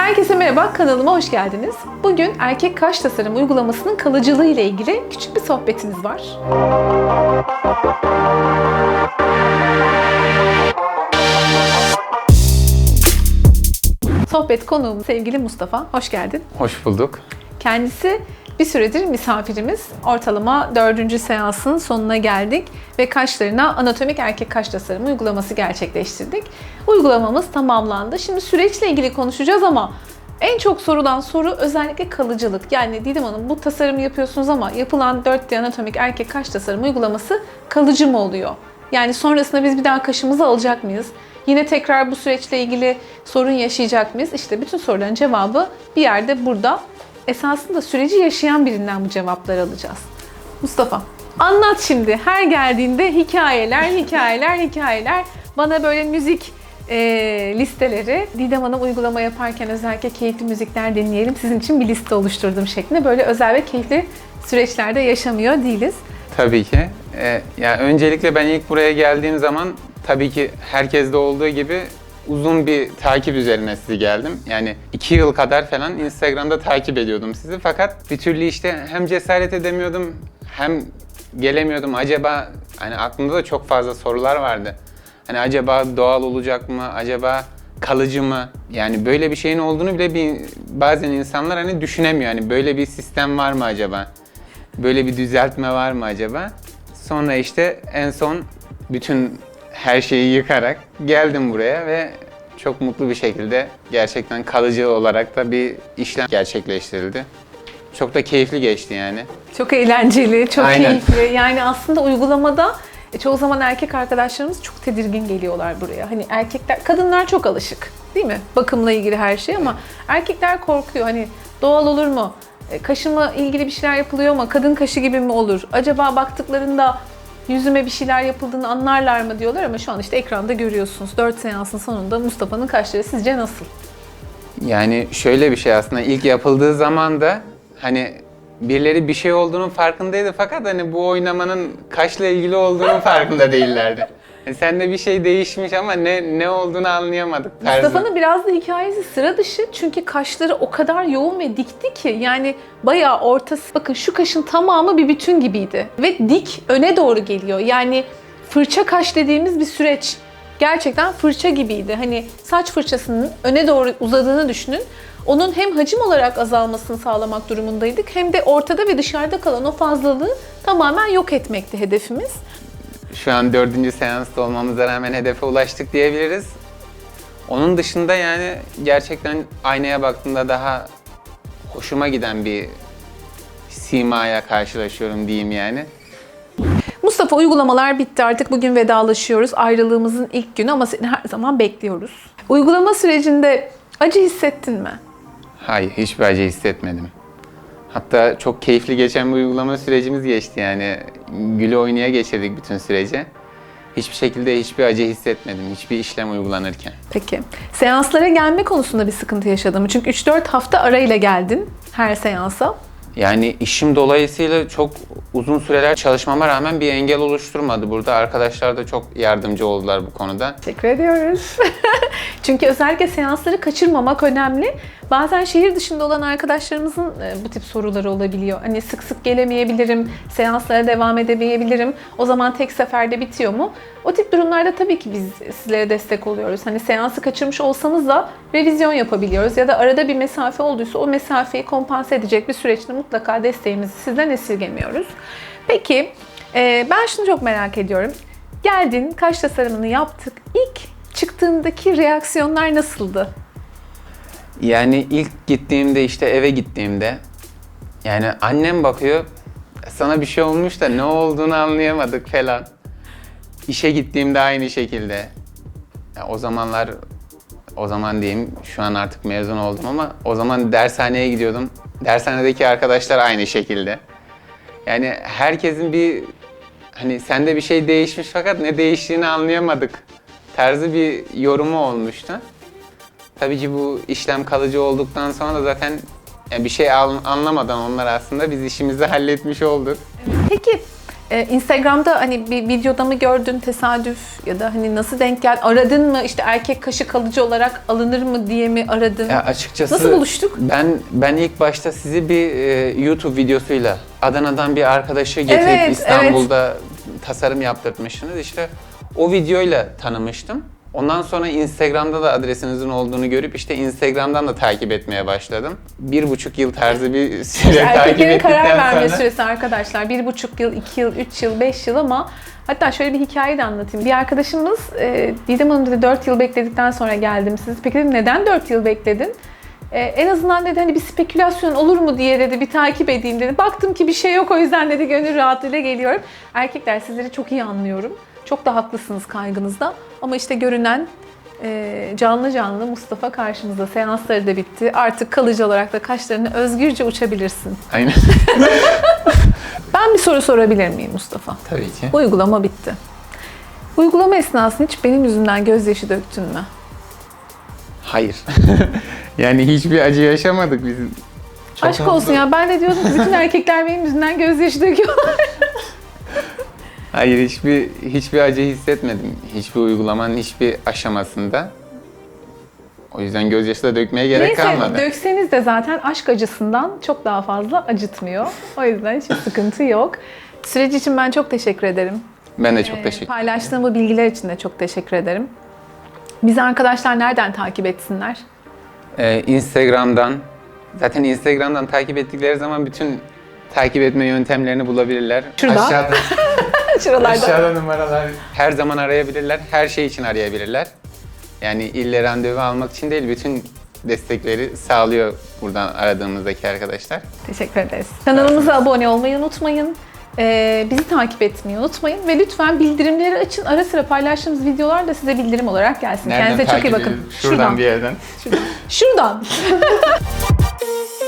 Herkese merhaba, kanalıma hoş geldiniz. Bugün erkek kaş tasarım uygulamasının kalıcılığı ile ilgili küçük bir sohbetimiz var. Sohbet konuğum sevgili Mustafa. Hoş geldin. Hoş bulduk. Kendisi bir süredir misafirimiz. Ortalama dördüncü seansın sonuna geldik ve kaşlarına anatomik erkek kaş tasarımı uygulaması gerçekleştirdik. Uygulamamız tamamlandı. Şimdi süreçle ilgili konuşacağız ama en çok sorulan soru özellikle kalıcılık. Yani Didem Hanım bu tasarımı yapıyorsunuz ama yapılan 4D anatomik erkek kaş tasarımı uygulaması kalıcı mı oluyor? Yani sonrasında biz bir daha kaşımızı alacak mıyız? Yine tekrar bu süreçle ilgili sorun yaşayacak mıyız? İşte bütün soruların cevabı bir yerde burada esasında süreci yaşayan birinden bu cevapları alacağız. Mustafa, anlat şimdi. Her geldiğinde hikayeler, hikayeler, hikayeler. Bana böyle müzik e, listeleri, Didem Hanım uygulama yaparken özellikle keyifli müzikler dinleyelim. Sizin için bir liste oluşturdum şeklinde. Böyle özel ve keyifli süreçlerde yaşamıyor değiliz. Tabii ki. Ee, ya öncelikle ben ilk buraya geldiğim zaman tabii ki herkeste olduğu gibi uzun bir takip üzerine sizi geldim. Yani iki yıl kadar falan Instagram'da takip ediyordum sizi. Fakat bir türlü işte hem cesaret edemiyordum hem gelemiyordum. Acaba hani aklımda da çok fazla sorular vardı. Hani acaba doğal olacak mı? Acaba kalıcı mı? Yani böyle bir şeyin olduğunu bile bir, bazen insanlar hani düşünemiyor. Hani böyle bir sistem var mı acaba? Böyle bir düzeltme var mı acaba? Sonra işte en son bütün her şeyi yıkarak geldim buraya ve çok mutlu bir şekilde gerçekten kalıcı olarak da bir işlem gerçekleştirildi. Çok da keyifli geçti yani. Çok eğlenceli, çok Aynen. keyifli. Yani aslında uygulamada e, çoğu zaman erkek arkadaşlarımız çok tedirgin geliyorlar buraya. Hani erkekler, kadınlar çok alışık değil mi? Bakımla ilgili her şey ama erkekler korkuyor. Hani doğal olur mu? E, Kaşıma ilgili bir şeyler yapılıyor mu? Kadın kaşı gibi mi olur? Acaba baktıklarında yüzüme bir şeyler yapıldığını anlarlar mı diyorlar ama şu an işte ekranda görüyorsunuz. 4 seansın sonunda Mustafa'nın kaşları sizce nasıl? Yani şöyle bir şey aslında ilk yapıldığı zaman da hani birileri bir şey olduğunun farkındaydı fakat hani bu oynamanın kaşla ilgili olduğunun farkında değillerdi. Yani sende bir şey değişmiş ama ne ne olduğunu anlayamadık tarzı. Mustafa'nın biraz da hikayesi sıra dışı. Çünkü kaşları o kadar yoğun ve dikti ki yani bayağı ortası bakın şu kaşın tamamı bir bütün gibiydi. Ve dik öne doğru geliyor. Yani fırça kaş dediğimiz bir süreç. Gerçekten fırça gibiydi. Hani saç fırçasının öne doğru uzadığını düşünün. Onun hem hacim olarak azalmasını sağlamak durumundaydık hem de ortada ve dışarıda kalan o fazlalığı tamamen yok etmekti hedefimiz. Şu an dördüncü seansta olmamıza rağmen hedefe ulaştık diyebiliriz. Onun dışında yani gerçekten aynaya baktığımda daha hoşuma giden bir simaya karşılaşıyorum diyeyim yani. Mustafa uygulamalar bitti artık bugün vedalaşıyoruz. Ayrılığımızın ilk günü ama seni her zaman bekliyoruz. Uygulama sürecinde acı hissettin mi? Hayır, hiçbir acı hissetmedim. Hatta çok keyifli geçen bir uygulama sürecimiz geçti yani. Güle oynaya geçirdik bütün süreci. Hiçbir şekilde hiçbir acı hissetmedim hiçbir işlem uygulanırken. Peki. Seanslara gelme konusunda bir sıkıntı yaşadın mı? Çünkü 3-4 hafta arayla geldin her seansa. Yani işim dolayısıyla çok uzun süreler çalışmama rağmen bir engel oluşturmadı. Burada arkadaşlar da çok yardımcı oldular bu konuda. Teşekkür ediyoruz. Çünkü özellikle seansları kaçırmamak önemli. Bazen şehir dışında olan arkadaşlarımızın e, bu tip soruları olabiliyor. Hani sık sık gelemeyebilirim, seanslara devam edemeyebilirim. O zaman tek seferde bitiyor mu? O tip durumlarda tabii ki biz sizlere destek oluyoruz. Hani seansı kaçırmış olsanız da revizyon yapabiliyoruz. Ya da arada bir mesafe olduysa o mesafeyi kompanse edecek bir süreçte mutlaka desteğimizi sizden esirgemiyoruz. Peki e, ben şunu çok merak ediyorum. Geldin, kaş tasarımını yaptık. İlk çıktığındaki reaksiyonlar nasıldı? Yani ilk gittiğimde işte eve gittiğimde yani annem bakıyor sana bir şey olmuş da ne olduğunu anlayamadık falan. İşe gittiğimde aynı şekilde. Ya o zamanlar o zaman diyeyim şu an artık mezun oldum ama o zaman dershaneye gidiyordum. Dershanedeki arkadaşlar aynı şekilde. Yani herkesin bir hani sende bir şey değişmiş fakat ne değiştiğini anlayamadık tarzı bir yorumu olmuştu. Tabii ki bu işlem kalıcı olduktan sonra da zaten yani bir şey anlamadan onlar aslında biz işimizi halletmiş olduk. Peki Ee, Instagram'da hani bir videoda mı gördün tesadüf ya da hani nasıl denk gel aradın mı işte erkek kaşı kalıcı olarak alınır mı diye mi aradın? Ya açıkçası Nasıl buluştuk? Ben ben ilk başta sizi bir e, YouTube videosuyla Adana'dan bir arkadaşı getirip Evet, İstanbul'da tasarım yaptırtmışsınız. İşte o videoyla tanımıştım. Ondan sonra Instagram'da da adresinizin olduğunu görüp işte Instagram'dan da takip etmeye başladım. Bir buçuk yıl tarzı bir süre takip Erkeklerin ettikten karar verme sonra... süresi arkadaşlar. Bir buçuk yıl, iki yıl, üç yıl, beş yıl ama hatta şöyle bir hikaye de anlatayım. Bir arkadaşımız e, Didem Hanım dedi dört yıl bekledikten sonra geldim siz. Peki dedim neden dört yıl bekledin? E, en azından dedi hani bir spekülasyon olur mu diye dedi bir takip edeyim dedi. Baktım ki bir şey yok o yüzden dedi gönül rahatlığıyla geliyorum. Erkekler sizleri çok iyi anlıyorum. Çok da haklısınız kaygınızda. Ama işte görünen e, canlı canlı Mustafa karşımızda. Seansları da bitti. Artık kalıcı olarak da kaşlarını özgürce uçabilirsin. Aynen. Ben bir soru sorabilir miyim Mustafa? Tabii ki. Uygulama bitti. Uygulama esnasında hiç benim yüzümden gözyaşı döktün mü? Hayır. yani hiçbir acı yaşamadık biz. Çok Aşk olsun ya ben de diyordum ki bütün erkekler benim yüzümden gözyaşı döküyorlar. Hayır hiçbir hiçbir acı hissetmedim. Hiçbir uygulamanın hiçbir aşamasında. O yüzden gözyaşı da dökmeye gerek Neyse kalmadı. dökseniz de zaten aşk acısından çok daha fazla acıtmıyor. O yüzden hiçbir sıkıntı yok. Süreç için ben çok teşekkür ederim. ben de çok Ee, teşekkür ederim. Paylaştığım bu bilgiler için de çok teşekkür ederim. Bizi arkadaşlar nereden takip etsinler? Ee, Instagram'dan zaten Instagram'dan takip ettikleri zaman bütün takip etme yöntemlerini bulabilirler. Şurada. Aşağıda, Şuralarda. aşağıda numaralar. Her zaman arayabilirler. Her şey için arayabilirler. Yani ille randevu almak için değil, bütün destekleri sağlıyor buradan aradığımızdaki arkadaşlar. Teşekkür ederiz. Kanalımıza abone olmayı unutmayın. Ee, bizi takip etmeyi unutmayın ve lütfen bildirimleri açın. Ara sıra paylaştığımız videolar da size bildirim olarak gelsin. Kendinize çok iyi takip bakın. edeyim? Şuradan bir yerden. Şuradan. Şuradan.